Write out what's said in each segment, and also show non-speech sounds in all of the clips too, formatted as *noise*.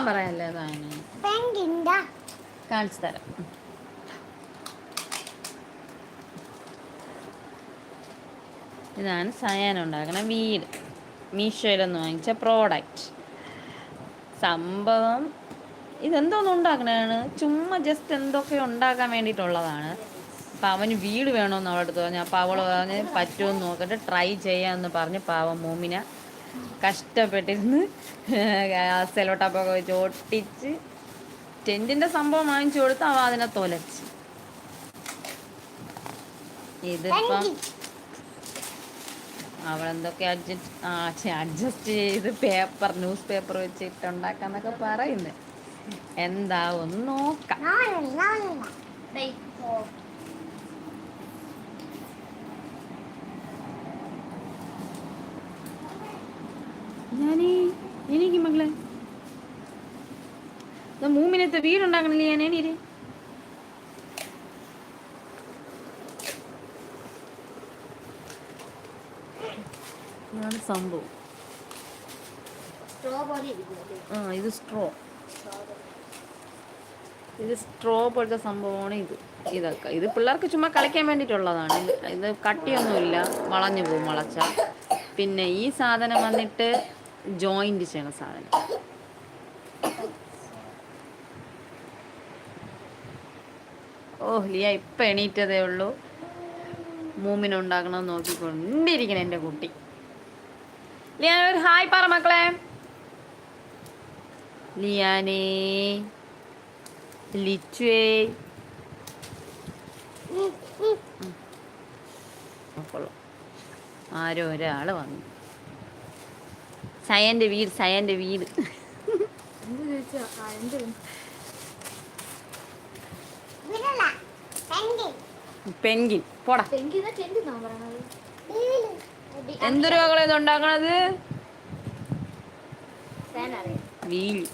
നോക്കാൻ പറയല്ലേ കാണിച്ചു തരാം. ഇതാണ് സയാൻ ഉണ്ടാക്കണ വീട്. മീഷോയിലൊന്ന് വാങ്ങിച്ച പ്രോഡക്റ്റ് സംഭവം ഇതെന്തോന്ന് ഉണ്ടാക്കണതാണ്? ചുമ്മാ ജസ്റ്റ് എന്തൊക്കെ ഉണ്ടാക്കാൻ വേണ്ടിയിട്ടുള്ളതാണ്. അപ്പം അവന് വീട് വേണമെന്ന് അവളടുത്ത് പറഞ്ഞു. അപ്പോൾ അവൾ പറഞ്ഞ് പറ്റുമെന്ന് നോക്കിട്ട് ട്രൈ ചെയ്യാമെന്ന് പറഞ്ഞ് പാവം മൂമിന കഷ്ടപ്പെട്ടിരുന്ന് സെലോട്ടാപ്പൊക്കെ വെച്ച് ഒട്ടിച്ച് ടെന്റിന്റെ സംഭവം വാങ്ങിച്ചു കൊടുത്ത് അവ അതിനെ തൊലച്ച്. ഇതിപ്പം അവളെന്തൊക്കെ അഡ്ജസ്റ്റ് അഡ്ജസ്റ്റ് ചെയ്ത് പേപ്പർ ന്യൂസ് പേപ്പർ വെച്ച് ഇട്ടുണ്ടാക്കാന്നൊക്കെ പറയുന്നത് എന്താ ഒന്ന് നോക്കാം. ഞാനേ എനിക്ക് മകളെ മൂമിനത്തെ വീടുണ്ടാക്കണില്ലേ ഞാൻ എണീര്. ഇതാണ് സംഭവം. ആ ഇത് സ്ട്രോ ഇത് സ്ട്രോ പോലത്തെ സംഭവമാണ് ഇത്. ഇതൊക്കെ. ഇത് പിള്ളേർക്ക് ചുമ്മാ കളിക്കാൻ വേണ്ടിയിട്ടുള്ളതാണ്. ഇത് കട്ടിയൊന്നുമില്ല. വളഞ്ഞു പോകും വളച്ച. പിന്നെ ഈ സാധനം വന്നിട്ട് ജോയിന്റ് ചെയ്യണ സാധനം ഓ ലിയ ഇപ്പം എണീറ്റതേ ഉള്ളൂ മൂമിനുണ്ടാക്കണം നോക്കിക്കൊണ്ടിരിക്കണം എന്റെ കുട്ടി ലിയ ഒരു ഹായ് പറ മക്കളെ ലിയാനേ ലിച്ചുവേ ആരോ ഒരാൾ വന്നു സയന്റെ വീട് സയന്റെ വീട്. പെൻഗിൻ പോടാ. ഇത് ഉണ്ടാക്കണത്? എന്തോ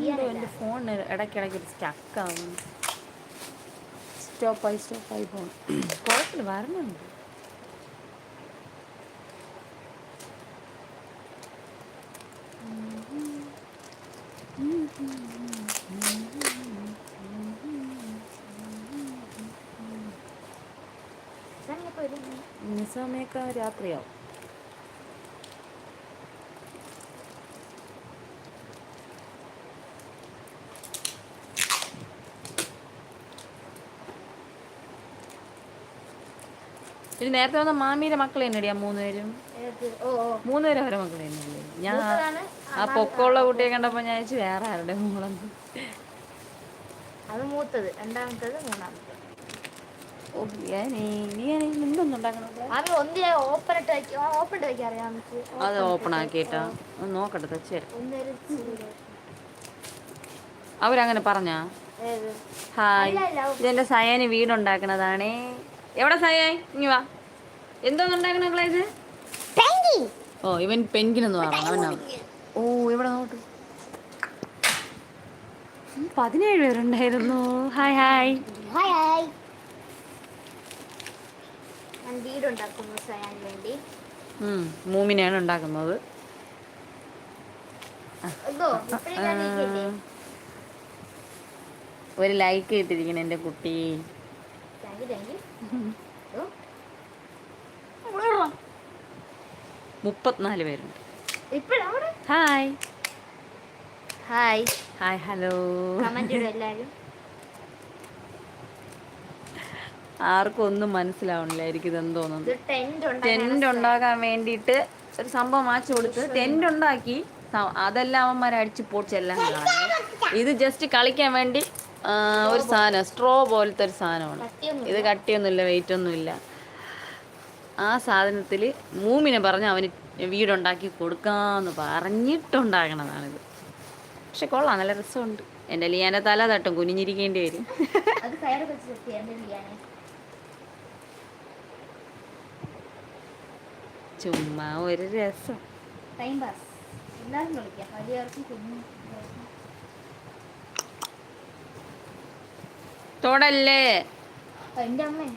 ലിയാനല്ല. എന്റെ ഫോൺ ഇടയ്ക്കിടയ്ക്ക് ഒരു സ്റ്റക്കാവും സ്റ്റോപ്പായി സ്റ്റോപ്പായി പോകണം *coughs* കുഴപ്പമില്ല വരണുണ്ട്. സമയമൊക്കെ രാത്രിയാവും ഇനി നേരത്തെ വന്ന മാമിയുടെ മക്കളെ തന്നെയാ മൂന്നുപേരും മൂന്നുപേരും അവരെ മക്കൾ തന്നെയല്ലേ? ഞാൻ ആ പൊക്കമുള്ള കുട്ടിയെ കണ്ടപ്പോൾ ഞാൻ വേറെ ആരുടെ മോളെന്ന്. അത് മൂത്തത്. രണ്ടാമത്തത് മൂന്നാമത്തത്. അത് ഓപ്പൺ ആക്കിയിട്ടാ. നോക്കട്ടെ തച്ചേരാ അവരങ്ങനെ പറഞ്ഞാ? ഹായ്. ഇതെന്റെ സയാന് വീടുണ്ടാക്കണതാണേ. എവിടെ സയായ് ഇനി വാ. എന്തോന്നുണ്ടാക്കണ ഇത്? ഓ ഇവൻ പെൻകിനെന്ന് പറഞ്ഞു അവനാണ്. ഓ ഇവിടെ നോട്ട് പതിനേഴ് പേരുണ്ടായിരുന്നു. Hi hi. Hi hi. ഞാൻ വീടുണ്ടാക്കുന്നു സയാന് വേണ്ടി. ഉം, മൂമിനെയാണ് ഉണ്ടാക്കുന്നത്. ഒരു ലൈക്ക് ഇട്ടിരിക്കണം എന്റെ കുട്ടി. മുപ്പത്തിനാല് പേരുണ്ട്. ഹായ്. ഹായ്. Hi hello. എല്ലാരും എല്ലാവരും. ആർക്കും ഒന്നും മനസ്സിലാവണില്ലായിരിക്കും ഇതെന്തോന്നു ഇത് ടെന്റ് ടെന്റ് ഉണ്ടാക്കാൻ വേണ്ടിയിട്ട് ഒരു സംഭവം വാങ്ങിച്ചു കൊടുത്ത് ടെന്റ് ഉണ്ടാക്കി അതെല്ലാം അവന്മാരെ അടിച്ച് പൊടിച്ചെല്ലാം ഇത് ജസ്റ്റ് കളിക്കാൻ വേണ്ടി ഒരു സാധനം സ്ട്രോ പോലത്തെ ഒരു സാധനമാണ്. ഇത് കട്ടിയൊന്നുമില്ല വെയിറ്റ് ഒന്നുമില്ല. ആ സാധനത്തിൽ മൂമിനെ പറഞ്ഞ് അവന് വീടുണ്ടാക്കി കൊടുക്കാമെന്ന് പറഞ്ഞിട്ടുണ്ടാകണതാണിത്. പക്ഷെ കൊള്ളാം നല്ല രസമുണ്ട്. എന്റെ ലിയാന്റെ തല തട്ടും കുനിഞ്ഞിരിക്കേണ്ടി വരും. ചുമ്മാ ഒരു രസം. ടൈം പാസ് അമ്മേ.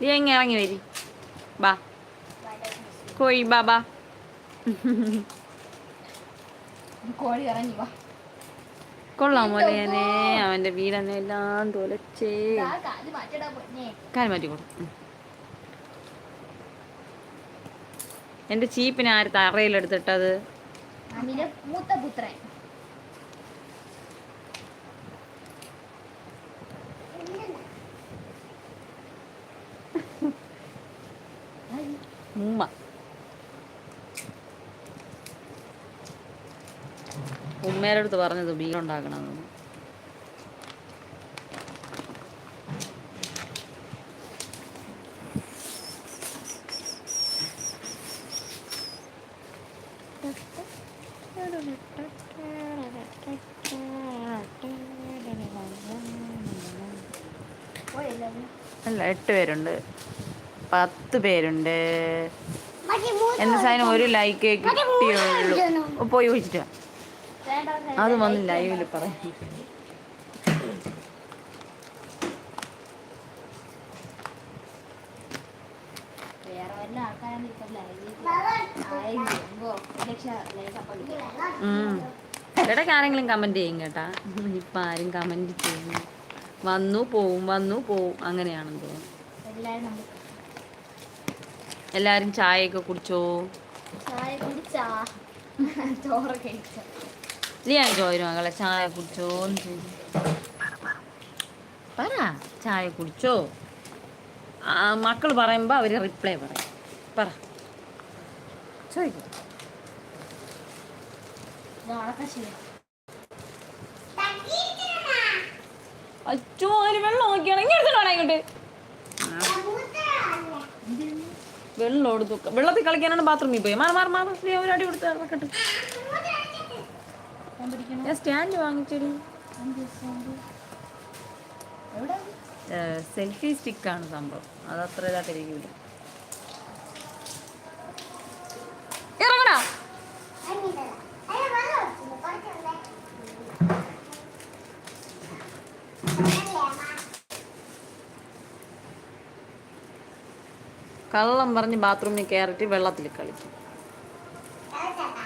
നീ എങ്ങനെ ഇറങ്ങി വരി? ബാ. കോഴി ബാബാ കോഴി ഇറങ്ങി വാ. കൊള്ളാം മോനെ അവന്റെ വീടന്നെ എല്ലാം തൊലച്ചേ കാൽ മാറ്റി കൊടു എന്റെ ചീപ്പിനെ ആര് തറയിലെടുത്തിട്ടത് അമിലെ ഉമ്മയുടെ അടുത്ത് പറഞ്ഞത് മീൻ ഉണ്ടാക്കണമെന്ന് അല്ല എട്ട് പേരുണ്ട്. പത്ത് പേരുണ്ട്. എന്ന സാധനം ഒരു ലൈക്ക് കിട്ടിയുള്ളൂ പോയി ചോദിച്ചിട്ട് അത് വന്ന് ലൈവിൽ പറയാം. ഇടയ്ക്ക് ആരെങ്കിലും കമന്റ് ചെയ്യും കേട്ടാ. ഇപ്പൊ ആരും കമന്റ് ചെയ്യുന്നു വന്നു പോവും വന്നു പോവും. അങ്ങനെയാണെന്ന് തോന്നുന്നു. എല്ലാരും ചായ എല്ലാരും ചായയൊക്കെ കുടിച്ചോ? ചായ കുടിച്ചാ? ചോറ് കഴിച്ച? ലിയാൻ ചോദിച്ചു മകളെ ചായ കുടിച്ചോ പറ ചായ കുടിച്ചോ? മക്കൾ പറയുമ്പോൾ അവർ റിപ്ലൈ പറയും. പറ. അച്ചോ വെള്ളം നോക്കിയാണ്. ഇങ്ങോട്ട്. വെള്ളത്തിൽ കളിക്കാനാണ് ബാത്റൂമിൽ പോയി. മാറി മാറി മാറി. ഒരു അടി കൊടുത്ത് ഇറക്കട്ടെ ഞാൻ സ്റ്റാൻഡ് വാങ്ങിച്ചടി സെൽഫി സ്റ്റിക്കാണ് സംഭവം അത് അത്ര ഇറങ്ങടാ. കുറച്ചുണ്ടേ. അതല്ലേ അമ്മ? കള്ളം പറഞ്ഞ് ബാത്റൂമിൽ കയറിയിട്ട് വെള്ളത്തിൽ കളിക്കും കളിച്ചേട്ടാ.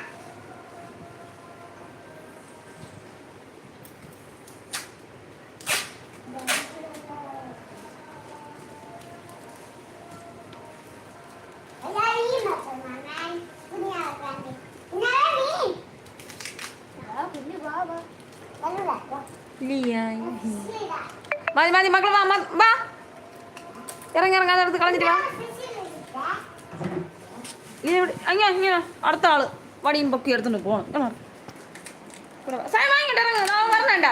എല്ലാരും ഈ മക്കൾ നന്നായി കുഞ്ഞാക്കാൻ ഇന്നലെ നീ ആ കുഞ്ഞു ബാബാ വെള്ളം ലിയായി. മതി മതി മക്കൾ വാ വാ. ഇറങ്ങി ഇറങ്ങി അടുത്ത് കളഞ്ഞിട്ട് വാ. ഇനി ഇവിടെ അങ്ങനെ ഇങ്ങനെ. അടുത്ത ആൾ വടിയും പൊക്കി ഇങ്ങ് മാറ്. സായി വാങ്ങിട്ട് ഇറങ്ങ്. പറഞ്ഞണ്ട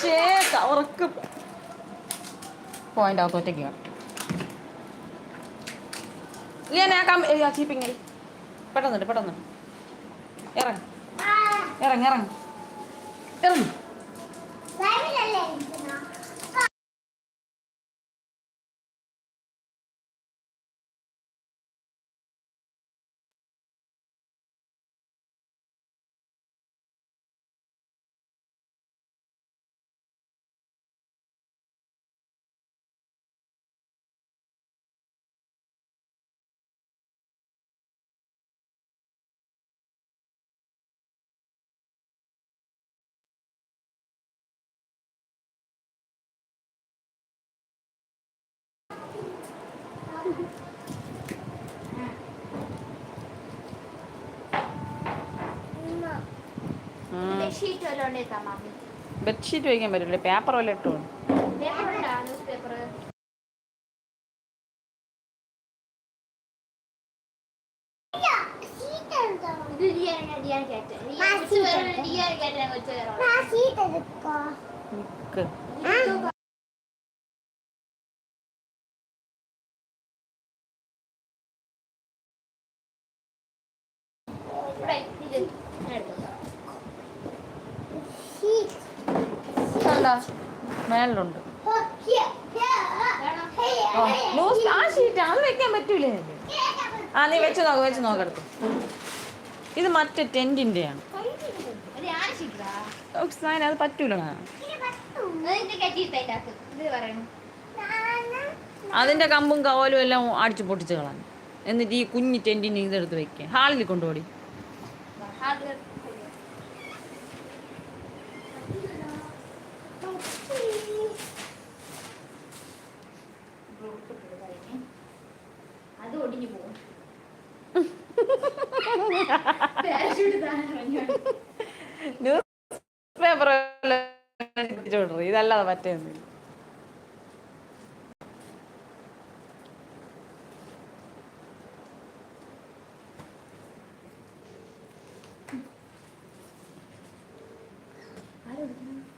ശേ കവർക്ക് പോയിന്റ് ആകത്ത് ഒറ്റയ്ക്ക് ഇല്ല ആ കം ആ ചീപ്പിങ്ങി പെട്ടെന്നുണ്ട് പെട്ടെന്ന് ഇറങ്ങ്. ഇറങ്ങ് ഇറങ്ങ്. ഇറങ്ങ്. ബെഡ്ഷീറ്റ് വല്ലതും പറ്റില്ല പേപ്പർ വല്ല ഇട്ടു? പേപ്പർ ന്യൂസ് പേപ്പർ സീറ്റ് എടുത്തോ ഇത് ഡിയാൻ ഡിയാൻ കയറ്റ ആ, seat ഉണ്ട്. ഡിയാൻ കയറ്റാൻ വെച്ച് കയറണം ആ സീറ്റ് എടുക്കോ നിക്ക് ഇവിടെ ഇത് ഞാൻ എടുത്തോളാം. സീറ്റ് ഓ, ലൂസ് ആ ഷീറ്റ് അത് വെക്കാൻ പറ്റൂലേ ആ നീ വെച്ച് നോക്ക് വെച്ച് നോക്കെടുത്ത് ഇത് മറ്റേ ടെന്റിന്റെയാണ്. അത് പറ്റൂല അതിന്റെ കമ്പും കവലും എല്ലാം അടിച്ചു പൊട്ടിച്ച് കളഞ്ഞു. എന്നിട്ട് ഈ കുഞ്ഞി ടെന്റിന് ഇതെടുത്ത് വെക്കേ. ഹാളിൽ കൊണ്ടുപോടി ഹാർഡ് അത് ഒടിഞ്ഞു പോകും പാരച്യൂട്ട് താഴെ ഇറങ്ങി. ന്യൂസ് പേപ്പർ ഇതല്ലാതെ പറ്റുന്നില്ല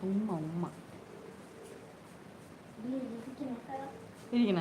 ഉമ്മ ഉമ്മ. ഇരിക്കണ.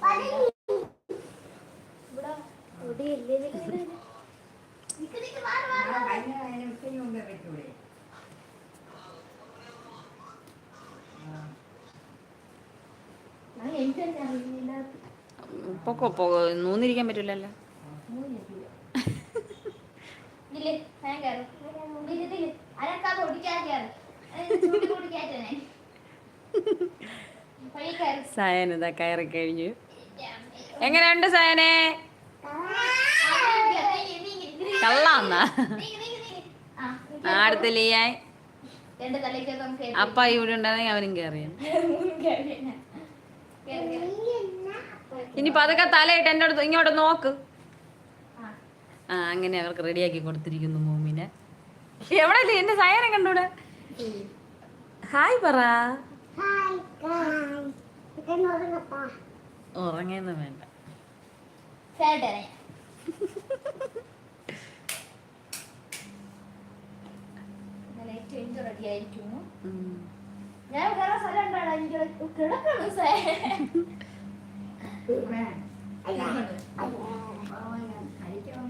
പൊക്കോ പോ നൂന്നിരിക്കാൻ പറ്റില്ലല്ലോ ഇതാ കയറി കഴിഞ്ഞു. എങ്ങനെയുണ്ട് സയനെ കള്ളാന്ന നീങ്ങ്, നീങ്ങ്, നീങ്ങ്, നീങ്ങ്. കള്ളാന്നാ നീങ്ങ്, നീങ്ങ്, നീങ്ങ്. ആ, നീ ആ, അടുത്ത ലീയായി. അപ്പ ഇവിടെ ഉണ്ടായിരുന്നെങ്കിൽ അവനും കേറിയാ? ഇനി പതുക്കെ തലയിട്ട് എന്റെ അടുത്ത് ഇങ്ങോട്ട് നോക്ക് ആ. ആ അങ്ങനെ അവർക്ക് റെഡിയാക്കി കൊടുത്തിരിക്കുന്നു മൂമിനെ എവിടെ എന്റെ സയനെ കണ്ടൂടെ ഹായ് പറ ഉറങ്ങിയൊന്നും വേണ്ട. ഞാൻ വേറെ സ്ഥലം ഉണ്ടാടാ എനിക്ക് കിടക്കണം സേ.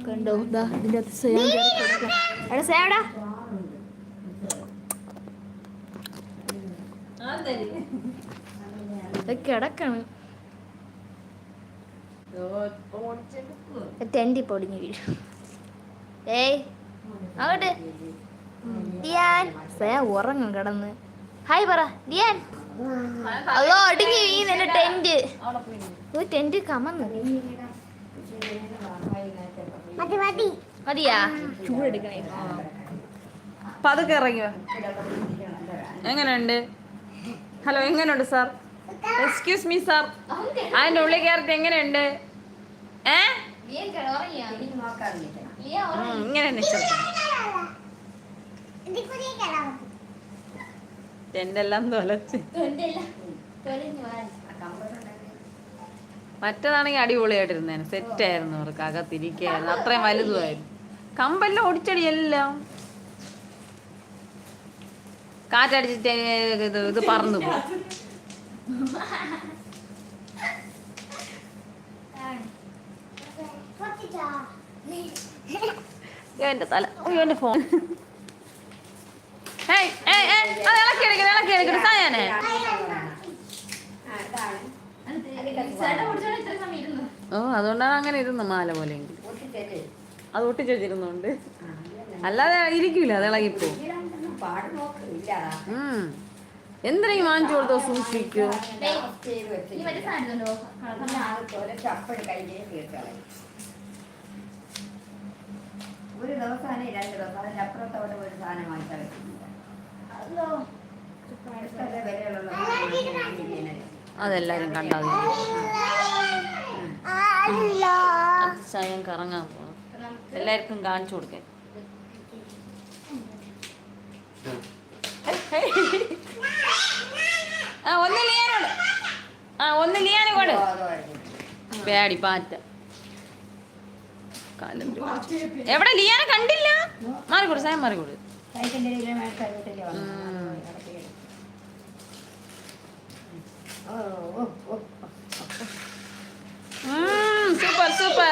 കണ്ടോ ഇതാ ഇതിന്റെ അകത്ത് എടാ കിടക്കാണ്. ടെന്റി പൊടിഞ്ഞു വീഴും. ഏയ് അങ്ങോട്ട്. ഡിയാൻ സേ ഉറങ്ങും കിടന്ന്. ഹായ് പറ ഡിയാൻ അതോ അടിഞ്ഞു വീഴുന്നു എന്റെ ടെന്റ് ഓ ടെന്റ് കമന്ന്. മതി മതി. മതിയാ? ചൂടെടുക്കണേ. പതുക്കെ ഇറങ്ങിയോ? എങ്ങനെയുണ്ട്? ഹലോ എങ്ങനെയുണ്ട് സാർ? എക്സ്ക്യൂസ് മീ സാർ അതിന്റെ ഉള്ളിൽ കയറി എങ്ങനെയുണ്ട്? ഉറങ്ങി ഇങ്ങനെ എല്ലാം തൊലച്ച്? സെറ്റായിരുന്നു അവർക്ക് അകത്തിരിക്കായിരുന്നു അത്രയും വലുതുമായിരുന്നു. കമ്പെല്ലാം ഒടിച്ചടി എല്ലാം. കാറ്റടിച്ചിട്ട് ഇത് പറന്നു പോകും എന്റെ തല. അയ്യോ എന്റെ ഫോൺ ഇളക്കി എടുക്കണം ഇളക്കി എടുക്കണം സായാനെ. ഓ അതുകൊണ്ടാണ് അങ്ങനെ ഇരുന്നു മാല പോലെ അത് ഒട്ടിച്ച് വെച്ചിരുന്നുണ്ട് അല്ലാതെ ഇരിക്കൂല അത് ഇളകിപ്പോ ഉം. എന്തിനെങ്കിലും വാങ്ങിച്ചു കൊടുത്തോ സൂക്ഷിക്കൂ? ഒരു ദിവസമാണ് രണ്ട് ദിവസം. അതിന്റെ അപ്പുറത്തോടെ ഒരു സാധനം വാങ്ങിച്ചാൽ അതെല്ലാരും കണ്ടാൽ കറങ്ങാൻ പോണം. എല്ലാവർക്കും കാണിച്ചു കൊടുക്കാൻ. ആ ഒന്ന് ലിയാനോട് ആ ഒന്ന് ലിയാനെ കൊട് പേടി പാറ്റ. എവിടെ? ലിയാനെ കണ്ടില്ല? മാറിക്കൂട് സായം മാറിക്കൂട് സൂപ്പർ സൂപ്പർ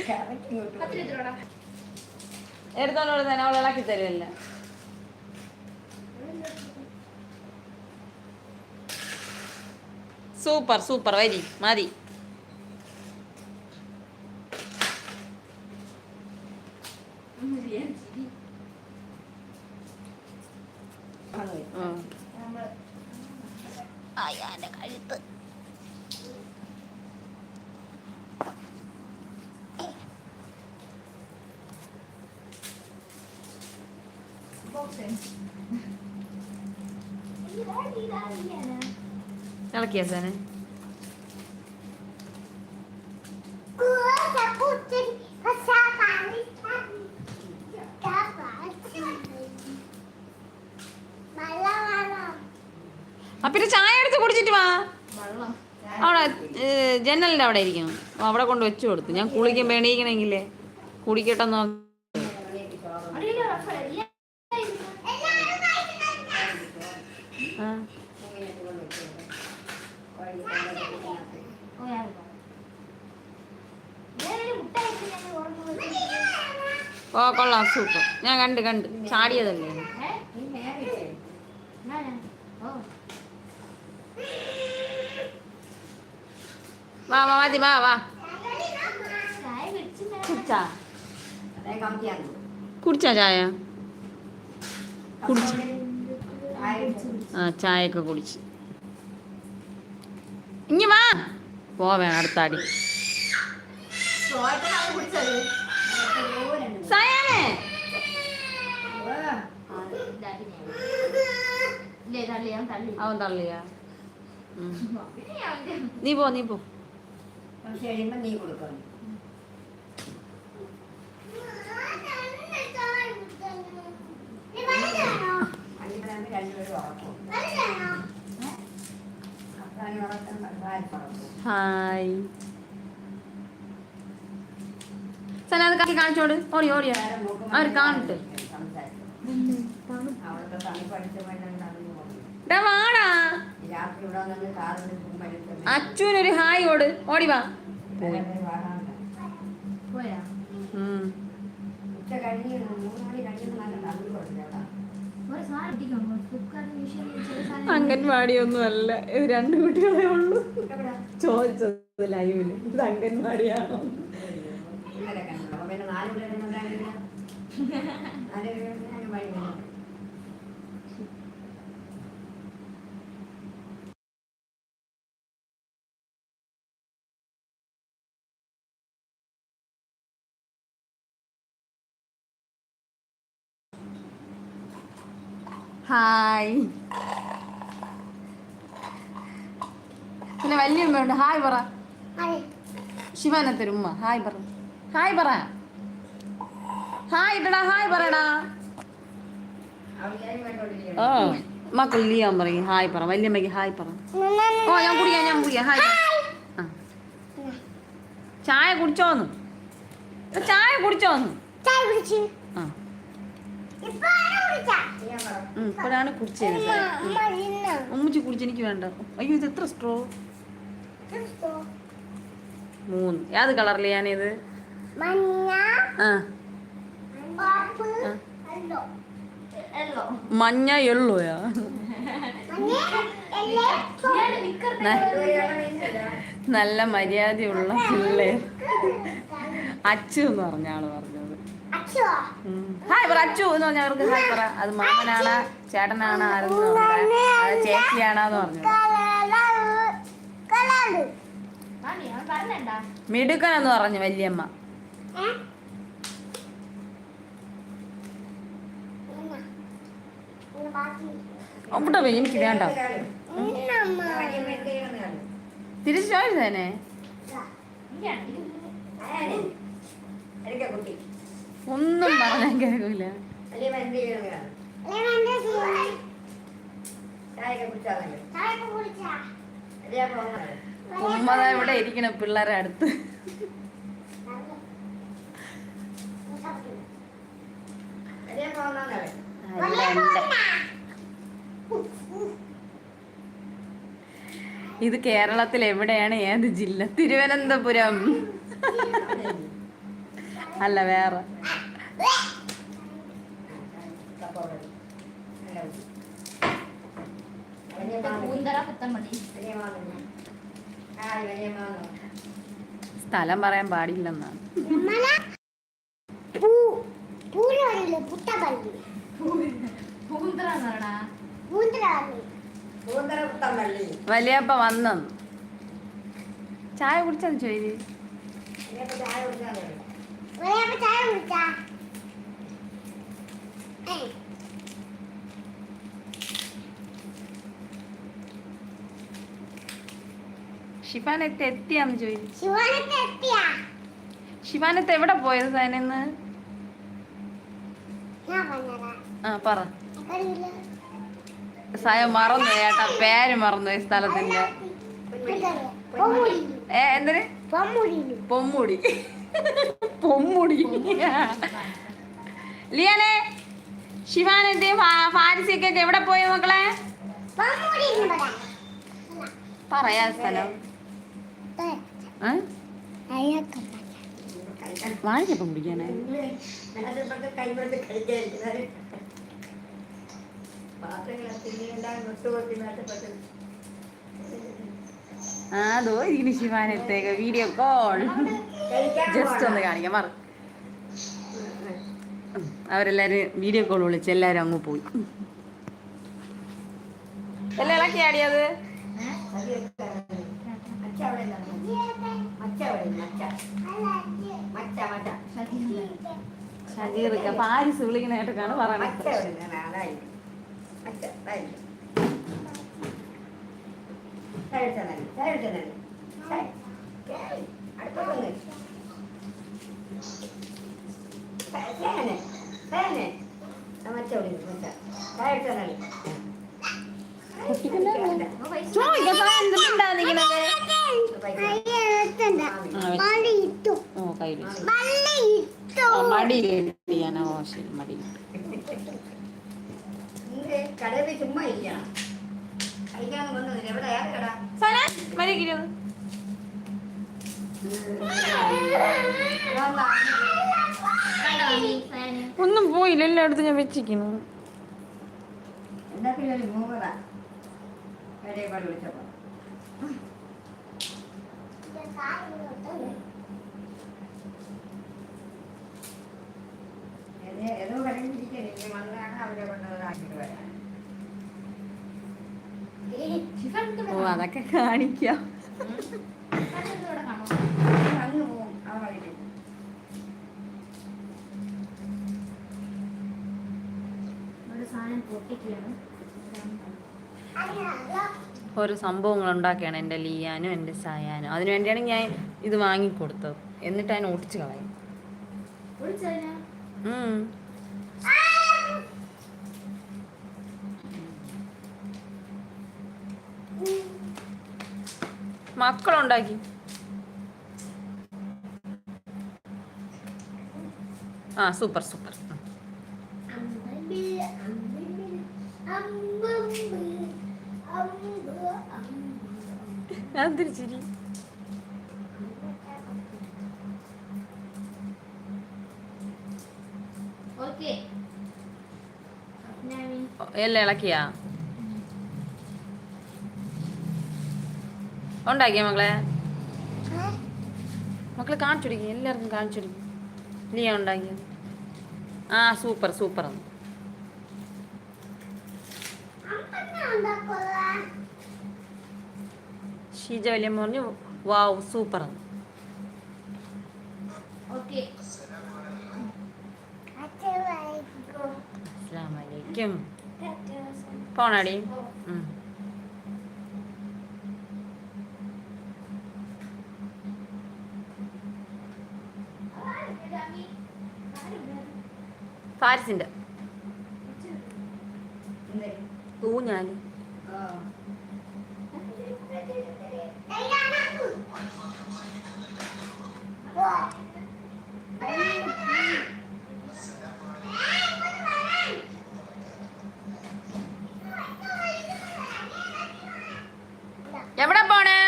കറക്റ്റ്. എടുത്തോണ്ട് തന്നെ അവൾ ഇളക്കി തരുമല്ല സൂപ്പർ സൂപ്പർ വരി മതി ആണ് വരും. ഉം. അയ്യാന്റെ കഴുത്ത് ഇളക്കിയ malam. അപ്പിന്റെ ചായ എടുത്ത് കുടിച്ചിട്ട് വാ. അവിടെ ഏ, ജനലിന്റെ അവിടെ ഇരിക്കണം അവിടെ കൊണ്ട് വെച്ചു കൊടുത്തു. ഞാൻ കുളിക്കുമ്പോൾ എണീക്കണമെങ്കിലേ കുടിക്കട്ടെ നോ മണിയൊക്കെ ചോറ് അടിയിലെ റഫറല്ലേ ആ. ഇങ്ങനെ കൊണ്ട് വെച്ചിട്ടുണ്ട്. കോഴി കൊണ്ടുവന്നിട്ട് ഓ ഞാൻ വേറൊരു മുട്ട വെച്ച് ഞാൻ ഓർമ്മ ഓ കൊള്ളാം സൂപ്പർ. ഞാൻ കണ്ട് കണ്ട്. ചാടിയതല്ലേ? വാ വാ മതി വാ വാ. കുടിച്ചാ? കുടിച്ചാ ചായ? കുടിച്ച. ആ ചായയൊക്കെ കുടിച്ച്. ഇനി വാ. പോവേ അടുത്താടി. ചോയപ്പനാണ് കുടിച്ചത് സയാനെ ഇതാക്കി ഞാൻ ഇല്ലേ തള്ളി ഞാൻ തള്ളി അവൻ തള്ളിയാ. *laughs* നീ പോ നീ പോ. ഹായ്. സന അത് കാക്കി കാണിച്ചോട്. ഓടി ഓടിയാ അവർ കാണട്ടെ. വാടാ. അച്ഛനൊരു ഹായ് ഓട്. ഓടി വാ. അംഗൻവാടി ഒന്നും അല്ല ഇത് രണ്ട് കുട്ടികളെ ഉള്ളൂ? ചോദിച്ചത് ലൈവിൽ. ഇത് അംഗൻവാടിയാണോ? നാല് പിള്ളേരൊന്നും ഉണ്ടായിരുന്നില്ല നാല് പിള്ളേർക്ക് ഞാൻ വഴി വന്നു. ഹായ് പിന്നെ വലിയ ഉമ്മയുണ്ട് ഹായ് പറ. ശിവാനത്തൊരു ഉമ്മ. ഹായ് പറ. ഹായ് പറ. ഹായ് ഇട്ടടാ. ഹായ് പറയടാ. ഓ മക്കൾ ലിയാൻ പറയും. ഹായ് പറ. വല്യമ്മയ്ക്ക് ഹായ് പറ. ഓ ഞാൻ കുടിക്കാം ഞാൻ കുടിക്കാം. ഹായ് ആ. ചായ കുടിച്ചോന്ന് ചായ കുടിച്ചോന്ന് ചായ കുടിച്ചു. ആ ഇപ്പൊ ആരാ കുടിച്ചാ ഞാൻ പറ ഉം, ഇപ്പോഴാണ് കുടിച്ചത്. അമ്മ ഇന്ന് ഉമ്മച്ചി കുടിച്ച് എനിക്ക് വേണ്ട. അയ്യോ ഇത് എത്ര സ്ട്രോ മൂന്ന്. ഏത് കളറിൽ ഞാനിത്? മഞ്ഞ എള്ളോയാ നല്ല മര്യാദയുള്ള പിള്ളേർ അച്ചു എന്ന് പറഞ്ഞ ആൾ പറഞ്ഞത്. ഹായ് പറ അച്ചു എന്ന് പറഞ്ഞ അവർക്ക് ഹായ് പറ. അത് മാമനാണ് ചേട്ടനാണ് ആരെന്ന് പറഞ്ഞത് അത് ചേച്ചിയാണെന്ന് പറഞ്ഞു മിടുക്കൻ എന്ന് പറഞ്ഞു വല്യമ്മ. അവിടെ എനിക്ക് വേണ്ട. തിരിച്ചു ചോദിച്ചേനെ എനിക്ക് കുട്ടി. ഒന്നും പറഞ്ഞാൽ കേൾക്കൂല. ഉമ്മതാ ഇവിടെ ഇരിക്കണ പിള്ളേരെ അടുത്ത്. ഇത് കേരളത്തിൽ എവിടെയാണ്? ഏത് ജില്ല? തിരുവനന്തപുരം. അല്ല വേറെ. സ്ഥലം പറയാൻ പാടില്ലെന്നാണ് വലിയപ്പ വന്നു. ചായ കുടിച്ചത് ചോദിച്ചു എത്തിയാന്ന് ചോദിച്ചു. ശിവാനത്തെ എവിടെ പോയത് സൈനെന്ന് ഞാൻ ആ പറ. സായ മറന്നു ചേട്ടാ പേര് മറന്നു ഈ സ്ഥലത്തിന്റെ ഏ എന്തിന്? പൊമ്മുടി. പൊമ്മുടി. ലിയാനെ ശിവാനത്തെ ഫാരിസിയൊക്കെ എവിടെ പോയി മക്കളെ? പറയാം സ്ഥലം? വാങ്ങിച്ചപ്പം പിടിക്കാനേ അതിപ്പോ ആ അതോ ഇരിക്കുന്നു ശിവാനത്തേക്ക് വീഡിയോ കോൾ ജസ്റ്റ് ഒന്ന് കാണിക്കാം മറ അവരെല്ലാരും വീഡിയോ കോൾ വിളിച്ച് എല്ലാരും അങ്ങ് പോയി എല്ലാം ഇളക്കി ആടിയത് ഷജീർക്ക് പാരിസ് വിളിക്കുന്ന കേട്ടൊക്കെയാണ് പറയണത് അവിടെ ഇല്ല. അതായിരിക്കും. മച്ച അതായിരിക്കും. ചായ കുടിച്ചാൽ മതി. ചായ കുടിച്ചാൽ മതി. ചായ. ചായ. അടുത്തോട്ട് വന്ന്. ചായ തന്നെ. ഇല്ല. കുടിച്ചാൽ മതി. വള്ളി ഇട്ടു. ഓ കയ്യിൽ വള്ളി ഇട്ടു. മടിയിൽ ചെയ്യാനോ ഓ ശരി മടിയിൽ കടയിൽ ചുമ്മാ ഇരിക്കണം. ഒന്നും പോയില്ല എല്ലായിടത്തും ഞാൻ വെച്ചിരിക്കുന്നു. ഏത് കടയിൽ വന്നാണ് അവരെ കൊണ്ട് ആക്കിയിട്ട് വരാം ഓ അതൊക്കെ കാണിക്കാം. ഒരു ഓരോ സംഭവങ്ങൾ ഉണ്ടാക്കിയാണ് എന്റെ ലിയാനും എന്റെ സായാനും. അതിനു വേണ്ടിയാണ് ഞാൻ ഇത് വാങ്ങിക്കൊടുത്തത്. എന്നിട്ട് അതിനെ ഒട്ടിച്ച് കളയും. മക്കളുണ്ടാക്കി. ആ സൂപ്പർ സൂപ്പർ. ഉം. അതൊരു ചിരി. ഓക്കെ. എല്ലാം ഇളക്കിയാ? ഉണ്ടാക്കിയ മക്കളെ? മക്കളെ കാണിച്ചുടിക്കും എല്ലാവർക്കും കാണിച്ചുടിക്കും. നീ ഉണ്ടാക്കിയത്? ആ സൂപ്പർ സൂപ്പർ. ഷീജ വലിയ പറഞ്ഞു വാവ് സൂപ്പർ. അസ്സാം വലൈക്കും പോണാടി. ഫാരിസിന്റെ. എവിടെ പോണേ?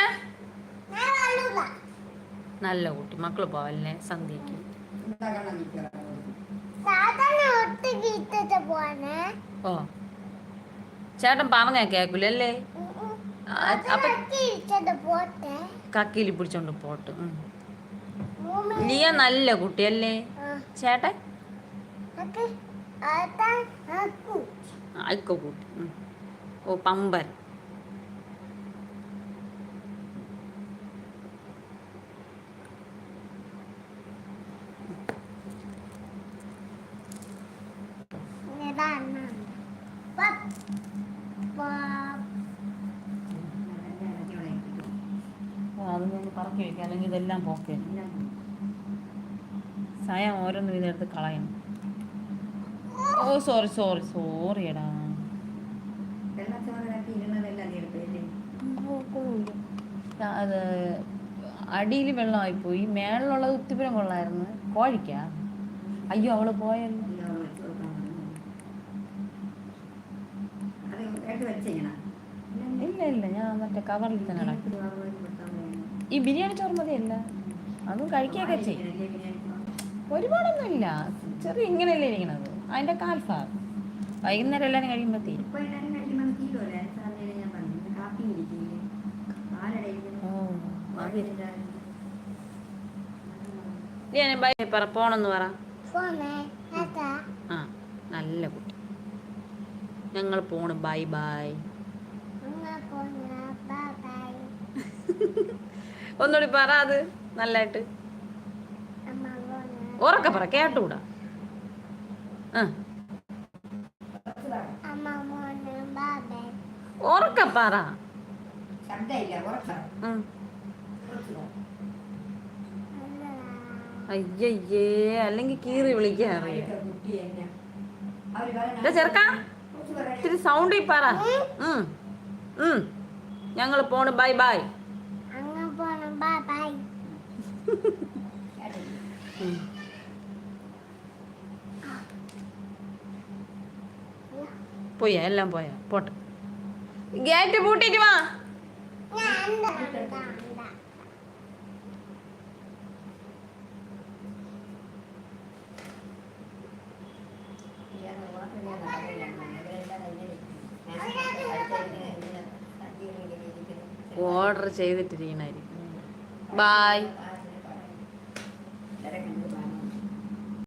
നല്ല കുട്ടി. മക്കൾ പോവല്ലേ? സന്ധ്യക്ക് ചേട്ടൻ പറഞ്ഞ അപ്പൊ ഇട്ടിട്ട് പോട്ടെ. കക്കിയിൽ പിടിച്ചോണ്ട് പോട്ട് ലിയ നല്ല കുട്ടിയല്ലേ? ചേട്ടൻ? ആയിക്കോ കൂട്ടി ഓ പമ്പൻ ഇതാണ് പപ്പ് പപ്പ് അത് ഞാൻ പറക്കി വെക്കാം അല്ലെങ്കിൽ ഇതെല്ലാം പോക്കേ. സായം ഓരോന്നും ഇതെടുത്ത് കളയണം. ഓ സോറി സോറി സോറി എടാ. അത് അടിയിൽ വെള്ളമായി പോയി മേളിലുള്ളത് ഉത്തിപ്പുരം കൊള്ളായിരുന്നു. കോഴിക്കാ? അയ്യോ അവൾ പോയല്ലോ. ഇല്ല ഇല്ല ഞാൻ മറ്റേ കവറിൽ തന്നെ. ഈ ബിരിയാണി ചോറ് മതി എന്താ? അതും കഴിക്കുകയൊക്കെ ചെയ്യും. ഒരുപാടൊന്നും ഇല്ല ചെറിയ ഇങ്ങനെയല്ലേ ഇരിക്കണത്. അതിന്റെ കാൽഫാർ വൈകുന്നേരം എല്ലാവരും കഴിയുമ്പോൾ തീരും. ബൈ പറ. പോണെന്ന് പറ. ആ നല്ല കുട്ടി. ഞങ്ങൾ പോണ്. ബൈ ബൈ അമ്മ പോണ ബൈ ബൈ ഒന്നുകൂടി പറ അത് നല്ലായിട്ട്. ഉറക്കെ പറ കേട്ടുകൂടാ ഉറക്കെ പറ. അയ്യയ്യേ അല്ലെങ്കിൽ കീറി വിളിക്കാൻ അറിയാം. ഇതാ ചെറുക്കാ ഇത്തിരി സൗണ്ടിൽ പറ. ഞങ്ങൾ പോണ് ബൈ ബൈ അങ്ങ് പോണ ബൈ ബൈ ഉം. പോയാ എല്ലാം പോയ പോട്ടെ ഗേറ്റ് പൂട്ടിട്ട് വാ. ഓർഡർ ചെയ്തിട്ടിരിക്കണായിരിക്കും ബായ്.